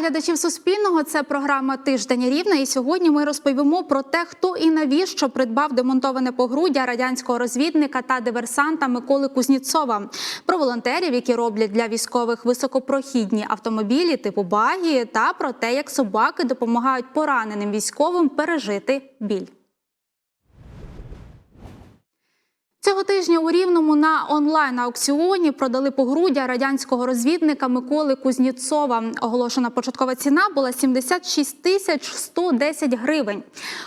Глядачів Суспільного. Це програма Тиждень Рівна. І сьогодні ми розповімо про те, хто і навіщо придбав демонтоване погруддя радянського розвідника та диверсанта Миколи Кузніцова, про волонтерів, які роблять для військових високопрохідні автомобілі типу багі, та про те, як собаки допомагають пораненим військовим пережити біль. Цього тижня у Рівному на онлайн-аукціоні продали погруддя радянського розвідника Миколи Кузніцова. Оголошена початкова ціна була 76 тисяч 110 гривень.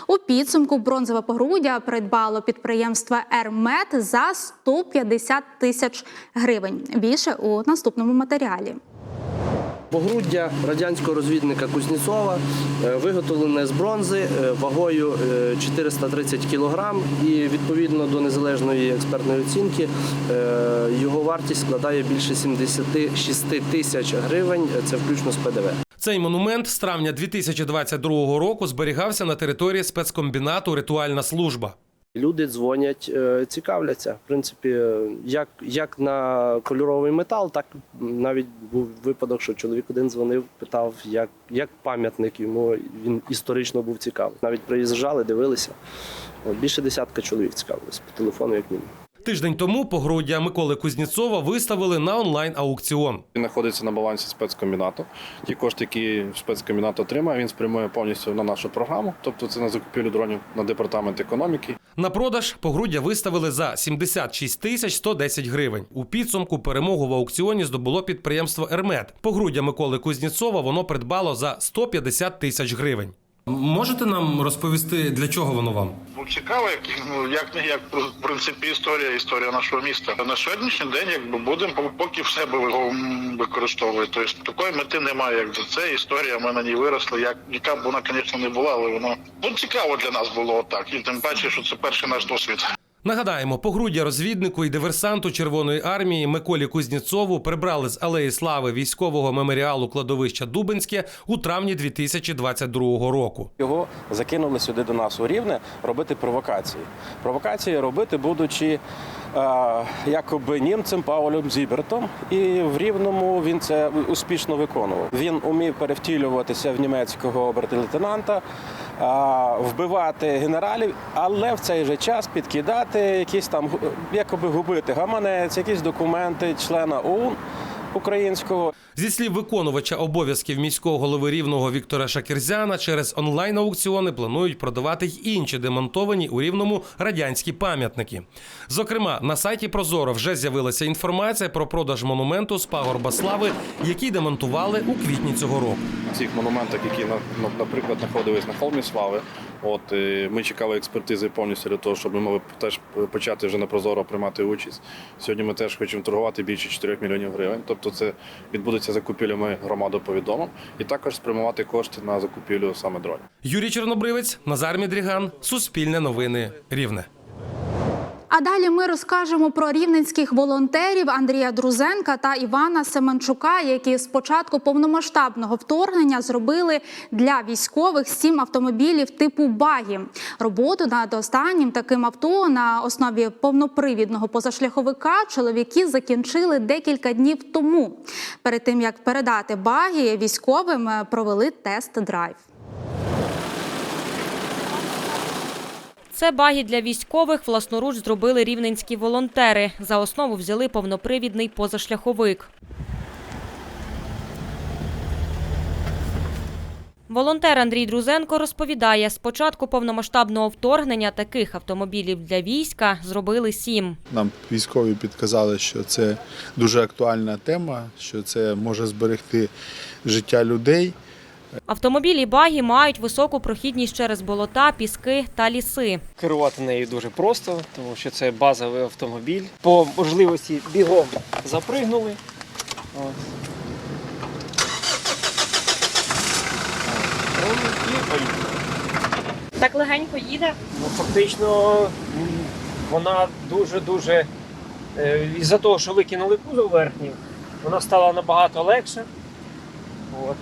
У підсумку бронзове погруддя придбало підприємство «Ермет» за 150 тисяч гривень. Більше у наступному матеріалі. Погруддя радянського розвідника Кузнєцова е, виготовлене з бронзи е, вагою е, 430 кг і відповідно до незалежної експертної оцінки е, його вартість складає більше 76 тисяч гривень. Це включно з ПДВ. Цей монумент з травня 2022 року зберігався на території спецкомбінату Ритуальна служба. Люди дзвонять, е, цікавляться. В принципі, е, як, як на кольоровий метал, так навіть був випадок, що чоловік один дзвонив, питав, як, як пам'ятник йому він історично був цікавий. Навіть приїжджали, дивилися. Більше десятка чоловік цікавилось по телефону, як мінімум. Тиждень тому погруддя Миколи Кузніцова виставили на онлайн-аукціон. Він знаходиться на балансі спецкомбінату. Ті кошти, які спецкомбінат отримає, він спрямує повністю на нашу програму. Тобто це на закупівлю дронів на департамент економіки. На продаж погруддя виставили за 76 тисяч 110 гривень. У підсумку перемогу в аукціоні здобуло підприємство Ермет. Погруддя Миколи Кузніцова воно придбало за 150 тисяч гривень. Можете нам розповісти, для чого воно вам? Ну, цікаво, як, ну, як не як в принципі історія, історія нашого міста. На сьогоднішній день, якби будемо поки в себе використовувати. Тобто такої мети немає, як за це. Історія ми на ній виросли. Як яка б вона, звісно, не була, але воно ну, цікаво для нас було отак. І тим паче, що це перший наш досвід. Нагадаємо, погруддя розвіднику і диверсанту Червоної армії Миколі Кузніцову прибрали з алеї слави військового меморіалу кладовища Дубинське у травні 2022 року. Його закинули сюди до нас у Рівне робити провокації. Провокації робити, будучи якоби німцем Паулем Зібертом, і в Рівному він це успішно виконував. Він умів перевтілюватися в німецького обертилейтенанта, е, вбивати генералів, але в цей же час підкидати якісь там гу- якоби губити гаманець, якісь документи члена ОУН українського. Зі слів виконувача обов'язків міського голови рівного Віктора Шакерзяна, через онлайн-аукціони планують продавати й інші демонтовані у рівному радянські пам'ятники. Зокрема, на сайті Прозоро вже з'явилася інформація про продаж монументу з пагорба слави, який демонтували у квітні цього року. Цих монументах, які на- на- наприклад знаходились на холмі слави. От е, ми чекали експертизи повністю для того, щоб ми могли теж почати вже на прозоро приймати участь. Сьогодні ми теж хочемо торгувати більше 4 мільйонів гривень. Тобто, це відбудеться закупівлями громади повідомом, і також спрямувати кошти на закупівлю саме дронів. Юрій Чорнобривець, Назар Мідріган, Суспільне новини, Рівне. А далі ми розкажемо про рівненських волонтерів Андрія Друзенка та Івана Семенчука, які з початку повномасштабного вторгнення зробили для військових сім автомобілів типу багі. Роботу над останнім таким авто на основі повнопривідного позашляховика чоловіки закінчили декілька днів тому. Перед тим як передати багі військовим е, провели тест-драйв. Це багі для військових власноруч зробили рівненські волонтери. За основу взяли повнопривідний позашляховик. Волонтер Андрій Друзенко розповідає, з початку повномасштабного вторгнення таких автомобілів для війська зробили сім. Нам військові підказали, що це дуже актуальна тема, що це може зберегти життя людей. Автомобілі багі мають високу прохідність через болота, піски та ліси. Керувати нею дуже просто, тому що це базовий автомобіль. По можливості бігом запригнули. Так легенько їде. Ну, фактично вона дуже-дуже е, із-за того, що викинули кузов верхній, вона стала набагато легше. От.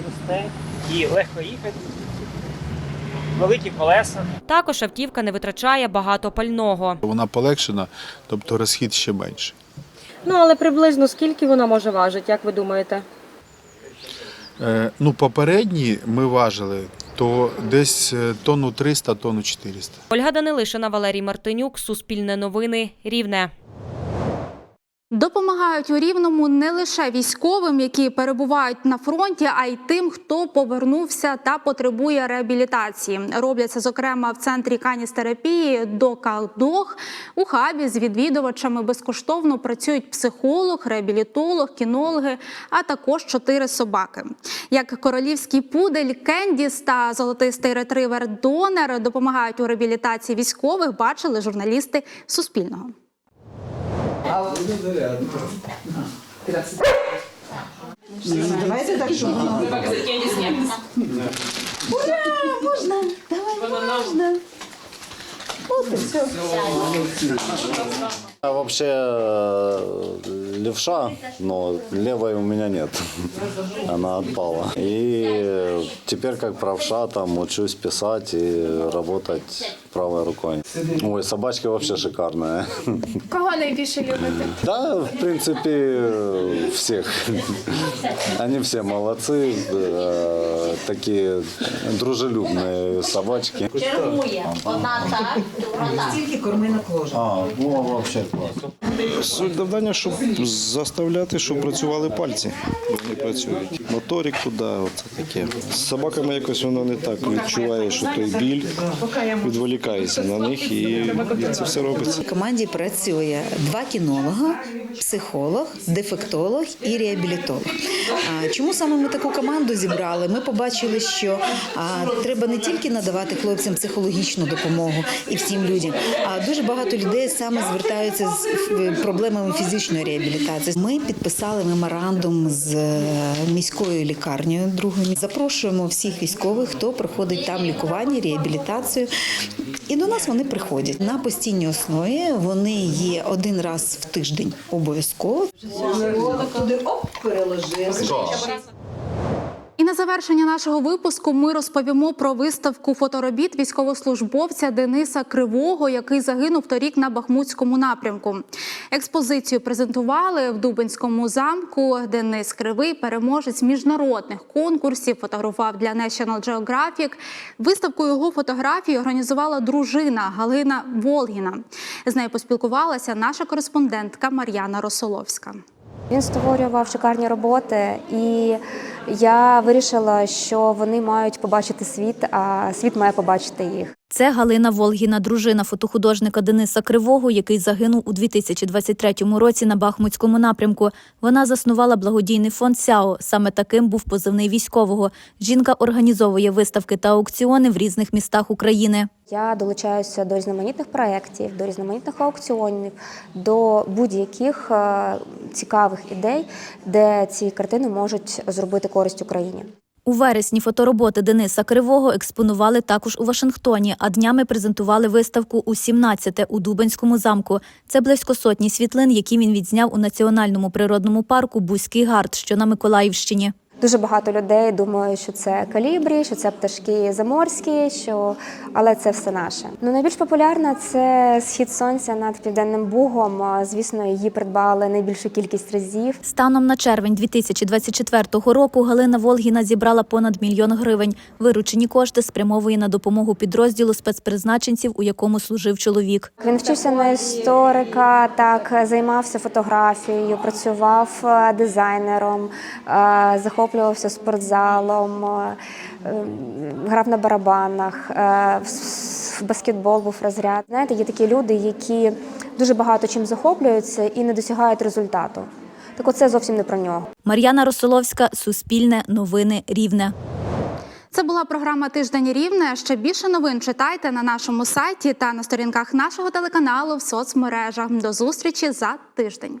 І через те і легко їхати. Великі колеса. Також автівка не витрачає багато пального. Вона полегшена, тобто розхід ще менший. Ну, але приблизно скільки вона може важити, як ви думаєте? Е, Ну, попередні ми важили, то десь е, тонну 300, тонну 400. Ольга Данилишина, Валерій Мартинюк, Суспільне новини, Рівне. Допомагають у рівному не лише військовим, які перебувають на фронті, а й тим, хто повернувся та потребує реабілітації. Роблять це, зокрема, в центрі каністерапії «Докалдог». У хабі з відвідувачами безкоштовно працюють психолог, реабілітолог, кінологи, а також чотири собаки. Як королівський пудель, кендіс та золотистий ретривер Донер допомагають у реабілітації військових. Бачили журналісти Суспільного. Давайте так, воно. Ура! Можна! Давай, можна! От і все. Я вообще э, левша, но левой у меня нет. Она отпала. И теперь как правша там учусь писать и работать правой рукой. Ой, собачки вообще шикарные. Кого найбільше любите? Да, в принципе, всех. Они все молодцы, э, такие дружелюбные собачки. Стільки корми на кожу. А, ну вообще класс. Суть завдання, щоб заставляти, щоб працювали пальці. Вони працюють. Моторик туди, оце таке. З собаками якось воно не так відчуває, що той біль відволікається на них і, це все робиться. Команді працює два кінолога, психолог, дефектолог і реабілітолог. Чому саме ми таку команду зібрали? Ми побачили, що треба не тільки надавати хлопцям психологічну допомогу і всім людям, а дуже багато людей саме звертаються з проблемами фізичної реабілітації. Ми підписали меморандум з е, міською лікарнею другою. Запрошуємо всіх військових, хто проходить там лікування, реабілітацію. І до нас вони приходять на постійній основі. Вони є один раз в тиждень обов'язково. І на завершення нашого випуску ми розповімо про виставку фоторобіт військовослужбовця Дениса Кривого, який загинув торік на Бахмутському напрямку. Експозицію презентували в Дубинському замку. Денис Кривий, переможець міжнародних конкурсів, фотографував для National Geographic. Виставку його фотографій організувала дружина Галина Волгіна. З нею поспілкувалася наша кореспондентка Мар'яна Росоловська. Він створював шикарні роботи, і я вирішила, що вони мають побачити світ, а світ має побачити їх. Це Галина Волгіна, дружина фотохудожника Дениса Кривого, який загинув у 2023 році на Бахмутському напрямку. Вона заснувала благодійний фонд Сяо. Саме таким був позивний військового. Жінка організовує виставки та аукціони в різних містах України. Я долучаюся до різноманітних проєктів, до різноманітних аукціонів, до будь-яких е, цікавих ідей, де ці картини можуть зробити користь Україні. У вересні фотороботи Дениса Кривого експонували також у Вашингтоні, а днями презентували виставку у 17-те у Дубенському замку. Це близько сотні світлин, які він відзняв у національному природному парку Бузький гард, що на Миколаївщині. Дуже багато людей думають, що це калібрі, що це пташки заморські, що але це все наше. Ну найбільш популярна це схід сонця над південним бугом. Звісно, її придбали найбільшу кількість разів. Станом на червень 2024 року Галина Волгіна зібрала понад мільйон гривень. Виручені кошти спрямовує на допомогу підрозділу спецпризначенців, у якому служив чоловік. Він вчився на історика, так займався фотографією, працював дизайнером, е, захоплювався спортзалом, е, грав на барабанах, е, в баскетбол був розряд. Знаєте, є такі люди, які дуже багато чим захоплюються і не досягають результату. Так оце зовсім не про нього. Мар'яна Росоловська, Суспільне, Новини Рівне. Це була програма Тиждень Рівне. Ще більше новин читайте на нашому сайті та на сторінках нашого телеканалу в соцмережах. До зустрічі за тиждень.